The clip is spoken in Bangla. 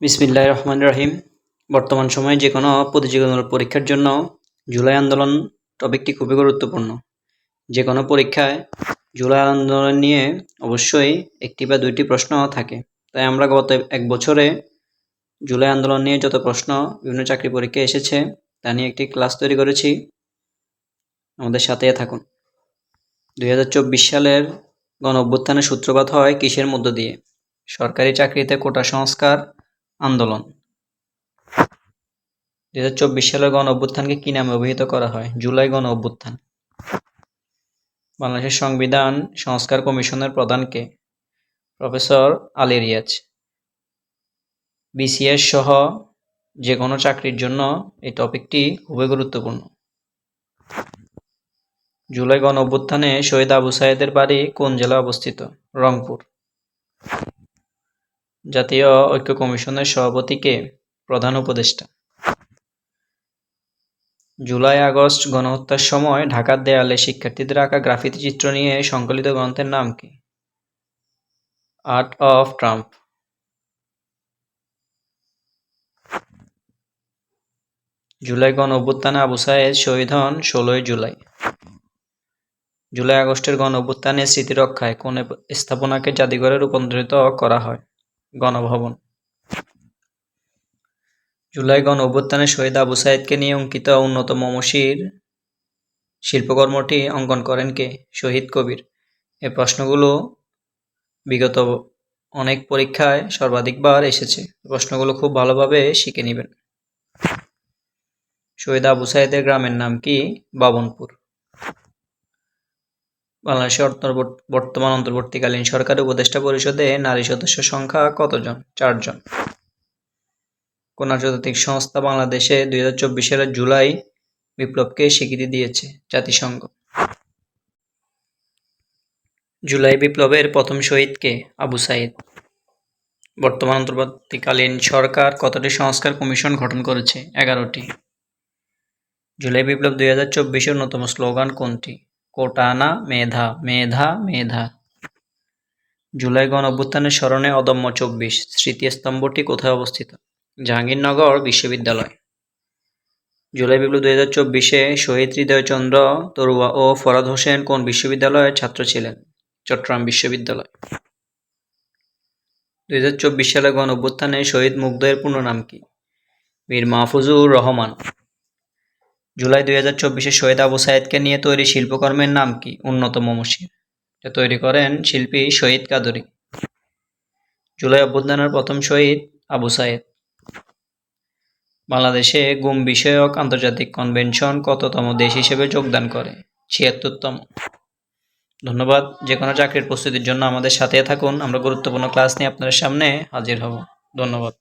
বিসমিল্লাহ রহমান রাহিম। বর্তমান সময়ে যে কোনো প্রতিযোগিতামূলক পরীক্ষার জন্য জুলাই আন্দোলন টপিকটি খুবই গুরুত্বপূর্ণ। যে কোনো পরীক্ষায় জুলাই আন্দোলন নিয়ে অবশ্যই একটি বা দুইটি প্রশ্ন থাকে। তাই আমরা গত এক বছরে জুলাই আন্দোলন নিয়ে যত প্রশ্ন, বিভিন্ন চাকরি পরীক্ষায় এসেছে, তা নিয়ে একটি ক্লাস তৈরি করেছি। আমাদের সাথে থাকুন। দুই হাজার চব্বিশ সালের গণ অভ্যুত্থানের সূত্রপাত হয় কিসের মধ্য দিয়ে? সরকারি চাকরিতে কোটা সংস্কার আন্দোলন। দুই হাজার চব্বিশ সালের গণ অভ্যুত্থানকে কি নামে অভিহিত করা হয়? জুলাই গণ অভ্যুত্থান। বাংলাদেশের সংবিধান সংস্কার কমিশনের প্রধানকে প্রফেসর আলী রিয়াজ। বিসিএস সহ যে কোনো চাকরির জন্য এই টপিকটি খুবই গুরুত্বপূর্ণ। জুলাই গণ অভ্যুত্থানে শহীদ আবু সাহেদের বাড়ি কোন জেলায় অবস্থিত? রংপুর। জাতীয় ঐক্য কমিশনের সভাপতিকে প্রধান উপদেষ্টা। জুলাই আগস্ট গণহত্যার সময় ঢাকার দেয়ালে শিক্ষার্থীদের আঁকা গ্রাফিতি চিত্র নিয়ে সংকলিত গ্রন্থের নাম কি? Art of Trump. জুলাই গণ অভ্যুত্থানে আবু সায়েদ শহীদ হন ষোলোই জুলাই। জুলাই আগস্টের গণ অভ্যুত্থানের স্মৃতিরক্ষায় কোন স্থাপনাকে জাদুঘরে রূপান্তরিত করা হয়? গণভবন। জুলাই গণ অভ্যুত্থানে শহীদ আবু সাইদকে নিয়ে অঙ্কিত উন্নত মমশির শিল্পকর্মটি অঙ্কন করেন কে? শহীদ কবির। এই প্রশ্নগুলো বিগত অনেক পরীক্ষায় সর্বাধিকবার এসেছে। প্রশ্নগুলো খুব ভালোভাবে শিখে নেবেন। শহীদ আবু সাইদের গ্রামের নাম কি? বাবনপুর। বাংলাদেশের বর্তমান অন্তর্বর্তীকালীন সরকার উপদেষ্টা পরিষদে নারী সদস্য সংখ্যা কতজন? চারজন। কোন আন্তর্জাতিক সংস্থা বাংলাদেশে দুই হাজার চব্বিশ সালের জুলাই বিপ্লবকে স্বীকৃতি দিয়েছে জাতিসংঘ। জুলাই বিপ্লবের প্রথম শহীদকে আবু সাইদ। বর্তমান অন্তর্বর্তীকালীন সরকার কতটি সংস্কার কমিশন গঠন করেছে? এগারোটি। জুলাই বিপ্লব দুই হাজার চব্বিশের অন্যতম স্লোগান কোনটি? কোটানা মেধা মেধা মেধা। জুলাই গণ অভ্যুত্থানের স্মরণে অদম্য চব্বিশ স্মৃতিস্তম্ভটি কোথায় অবস্থিত? জাহাঙ্গীরনগর বিশ্ববিদ্যালয়। জুলাই বিপ্লব দুই হাজার চব্বিশে শহীদ হৃদয়চন্দ্র তরুয়া ও ফরাদ হোসেন কোন বিশ্ববিদ্যালয়ের ছাত্র ছিলেন? চট্টগ্রাম বিশ্ববিদ্যালয়। দুই হাজার চব্বিশ সালে গণ অভ্যুত্থানে শহীদ মুগ্ধের পূর্ণ নাম কি? মীর মাহফুজুর রহমান। জুলাই দুই হাজার চব্বিশে শহীদ আবু সাইদকে নিয়ে তৈরি শিল্পকর্মের নাম কি? উন্নত মমশির যা তৈরি করেন শিল্পী শহীদ কাদরি। জুলাই অভ্যুত্থানের প্রথম শহীদ আবু সাইদ। বাংলাদেশে গুম বিষয়ক আন্তর্জাতিক কনভেনশন কততম দেশ হিসেবে যোগদান করে? ছিয়াত্তরতম। ধন্যবাদ, যে কোনো চাকরির প্রস্তুতির জন্য আমাদের সাথে থাকুন। আমরা গুরুত্বপূর্ণ ক্লাস নিয়ে আপনাদের সামনে হাজির হব। ধন্যবাদ।